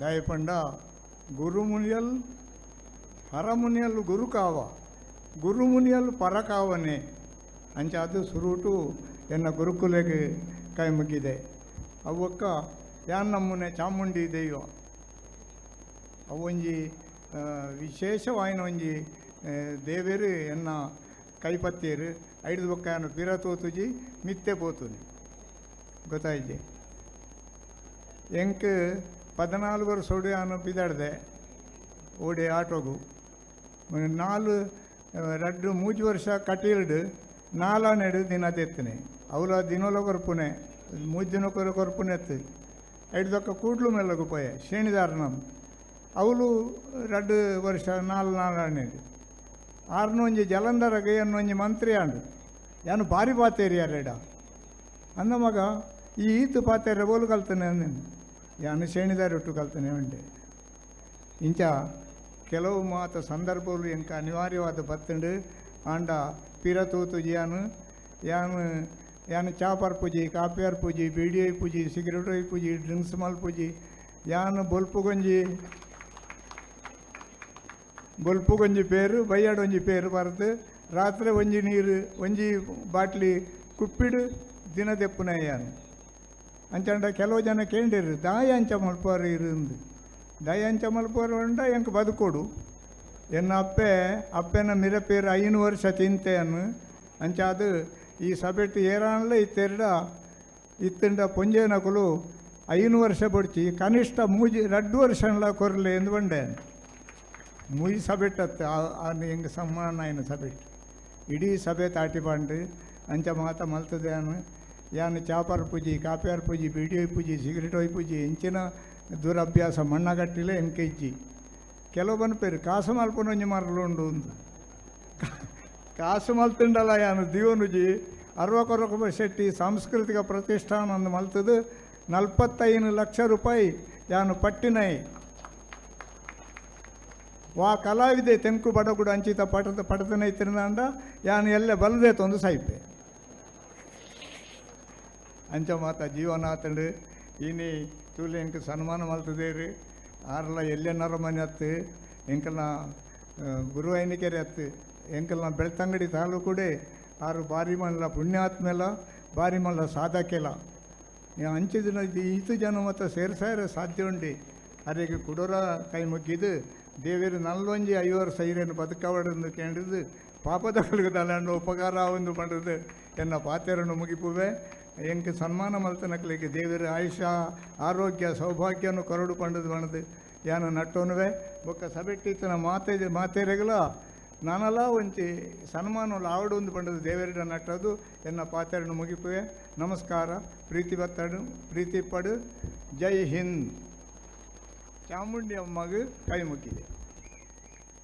ದಾಯಪಂಡ ಗುರುಮುನಿಯಲ್ ಪರಮುನಿಯಲ್ ಗುರು ಕಾವ ಗುರುಮುನಿಯಲ್ ಪರಕಾವನೆ. ಅಂಚ ಅದು ಸುರುಟು ಎನ್ನ ಗುರುಕುಲೆಗೆ ಕೈ ಮುಗಿದೆ ಅವಕ್ಕ ಯಾನ್ ನಮ್ಮನೆ ಚಾಮುಂಡಿ ದೈವ? ಅವೊಂಜಿ ವಿಶೇಷವಾಯಿನ ಒಂಜಿ ದೇವೇರು ಎನ್ನ ಕೈಪತ್ತೇರು, ಐದು ಬೊಕ್ಕ ಏನು ಪಿರ ತೋತುಜಿ ಮಿತ್ತೆ ಪೋತುನಿ. ಗೊತ್ತಾಯ್ತೆ? ಎಂಕ್ ಒಡಿ ನಾನು ಬಿದಾಡ್ದೆ ಓಡಿ ಆಟೋಗು. ನಾಲ್ ರಡ್ಡು ಮೂಜು ವರ್ಷ ಕಟೀಲ್ಡು ನಾಲ ನೆಡು ದಿನ ತೆತ್ತನೆ. ಅವಲ ದಿನೋಲ ಕೊರ್ಪುನೆ ಮೂಜ್ ದಿನ ಕೊರ ಕೊರ್ಪುನೆ ಎತ್ತು. ಐದು ದೊಕ್ಕ ಕೂಡ್ಲು ಮೆಲ್ಲಗು ಪೋಯೆ ಶ್ರೇಣಿದಾರನಂ ಅವಳು ರಡ್ಡು ವರ್ಷ ನಾಲ್ ನಾಲ್ಕು ಆರ್ನ ಒಂಜಿ ಜಲಂಧರಗೆ ಅನ್ನೊಂಜಿ ಮಂತ್ರಿ ಆಂಡು. ಯಾನು ಭಾರಿ ಪಾತೇರಿ ಅಂದ ಮಗ, ಈ ಈತು ಪಾತೇರ ಬೋಲು ಕಲ್ತನೆ ಅಂದೇನು. ಒಟ್ಟು ಕಲ್ತಾನೆ ಉಂಡೆ ಇಂಚ ಕೆಲವು ಮಾತ ಸಂದರ್ಭಗಳು ಎಂಕ ಅನಿವಾರ್ಯವಾದ ಬತ್ತಂಡು. ಆಂಡ ಪಿರ ತೂತು ಯಾನು ಯಾನು ಚಾಪರ್ ಪೂಜಿ, ಕಾಪಿಯರ್ ಪೂಜಿ ಬೀಡಿ ಐ ಪೂಜಿ ಸಿಗರೇಟ್ ಐ ಪೂಜಿ ಡ್ರಿಂಕ್ಸ್ ಮಾಲ್ ಪೂಜಿ, ಯಾನು ಬೊಲ್ಪು ಗಂಜಿ, ಬೊಲ್ಪು ಒಂಜಿ ಪೇರು ಬಯ್ಯಾಡು ಒಂಜಿ ಪೇರು ಬರೆದು, ರಾತ್ರಿ ಒಂಜಿ ನೀರು, ಒಂಜಿ ಬಾಟ್ಲಿ ಕುಪ್ಪಿಡು ದಿನ ತೆಪ್ಪುನಯ್ಯಾನು ಅಂಚಂಡ ಕೆಲವು ಜನ ಕೇಳಿರಿ ದಾಯ ಅಂಚ ಮಲ್ಪೋರು ಇರಿಂದ ದಾಯ ಅಂಚ ಮಲ್ಪೋರು ಉಂಡ ಎಂಕ್ ಬದುಕೊಡು ಎನ್ನ ಅಪ್ಪೆ, ಅಪ್ಪೆನ ಮಿರಪೇರು ಐನೂರು ವರ್ಷ ತಿಂತೇನು ಅಂಚ ಅದು ಈ ಸಬೆಟ್ಟು ಏರಾನಲ್ಲ ಇತ್ತೆರಡ, ಇತ್ತಿಂಡ ಪುಂಜೇನಕುಲು ಐನು ವರ್ಷ ಬಡ್ಚಿ, ಕನಿಷ್ಠ ಮೂಜಿ, ರಡ್ಡು ವರ್ಷನಲ್ಲ ಕೊರಲೆ ಎಂದು ಬಂಡೆ ಮೂಜಿ ಸಬೆಟ್ಟತ್ತೆ ಹೆಂಗ ಸಮಾನ ಏನು ಸಬೆಟ್ಟು ಇಡೀ ಸಭೆ ತಾಟಿ ಪಂಡು ಅಂಚ ಮಾತ ಮಲ್ತದೇನು ಯಾನು ಚಾಪರ್ ಪೂಜಿ ಕಾಪ್ಯಾರ್ ಪೂಜಿ ಬೀಡಿ ಒಯ್ ಪೂಜಿ ಸಿಗರೇಟ್ ಒಯ್ ಪೂಜಿ ಎಂಚಿನ ದುರಭ್ಯಾಸ ಮಣ್ಣಗಟ್ಟಿಲೆ ಎಂಕ ಇಜ್ಜಿ ಕೆಲವು ಬನ್ಪೇರು ಕಾಸು ಮಲ್ಪನ ಒಂಜಿ ಮರಲು ಉಂಡು ಒಂದು ಕಾಸು ಮಲ್ತುಂಡಲ್ಲ ಯಾನು ದಿವನುಜಿ ಅರವಕೊರಕ ಶೆಟ್ಟಿ ಸಾಂಸ್ಕೃತಿಕ ಪ್ರತಿಷ್ಠಾನ ಅಂದು ಮಲ್ತದು ನಲ್ಪತ್ತೈದು ಲಕ್ಷ ರೂಪಾಯಿ ಯಾನು ಪಟ್ಟಿನೈ ವಾ ಕಲಾವಿದೆ ತೆಂಕು ಬಡಗುಡು ಅಂಚಿತ ಪಟದ ಪಟದನ ಇತ್ತಿರಂದ ಯಾನು ಎಲ್ಲ ಬಲದೆ ತೊಂದು ಸಾಯ್ಪೆ ಅಂಚ ಮಾತ ಜೀವನಾತಂಡು ಇನಿ ತೂಲೆ ಎಂಕ್ ಸನ್ಮಾನ ಮಲ್ತದೇರು ಆರ್ಲ ಎಲ್ಲೆನ್ನರ ಮನೆ ಹತ್ತು ಎಂಕಲ್ನ ಗುರು ಐನಿಕೆರೆ ಹತ್ತು ಎಂಕಲ್ನ ಬೆಳ್ತಂಗಡಿ ತಾಲೂಕುಡೆ ಆರು ಬಾರಿ ಮಲ್ಲ ಪುಣ್ಯಾತ್ಮೆಲ್ಲ ಬಾರಿ ಮಲ್ಲ ಸಾಧಕೆಲ್ಲ ಅಂಚೆ ದಿನ ಈತು ಜನ ಮತ್ತು ಸೇರ್ಸಾರ ಸಾಧ್ಯ ಉಂಡಿ. ಅರೆಗೆ ಕುಡೋರ ಕೈ ಮುಗ್ಗಿದು, ದೇವೇರು ನಲ್ವೊಂಜಿ ಐವರು ಸೈರೇನು ಬದುಕವಡನ್ನು ಕೇಳಿದ್ದು ಪಾಪದಗಳಿಗೆ ತಲೆಂಡು ಉಪಕಾರ ಒಂದು ಮಾಡಿದ್ದು ಎನ್ನ ಪಾತ್ರೆಯನ್ನು ಮುಗಿಪುವೆ. ಎಂಕ್ ಸನ್ಮಾನ ಮಲ್ತನಕ್ಲಿಗೆ ದೇವರ ಆಯುಷ ಆರೋಗ್ಯ ಸೌಭಾಗ್ಯನು ಕರಡು ಪಂಡದು ಬಣದು ಯಾನು ನಟ್ಟೋನುವೆ ಬೊಕ್ಕ ಸಬೆಟ್ಟಿತ್ತನ ಮಾತೆ ಮಾತೇರೆಗಲ ನಾನಲ್ಲ ಒಂಚಿ ಸನ್ಮಾನ ಆವಡು ಒಂದು ಪಂಡದು ದೇವರಿಡ ನಟ್ಟದು. ಎನ್ನ ಪಾತ್ರೆಯನ್ನು ಮುಗಿಪುವೆ. ನಮಸ್ಕಾರ, ಪ್ರೀತಿ ಬತ್ತಡು, ಪ್ರೀತಿ ಪಡು. ಜೈ ಹಿಂದ್. ಚಾಮುಂಡಿ ಅಮ್ಮಗೆ ಕೈ ಮುಕ್ಕಿದೆ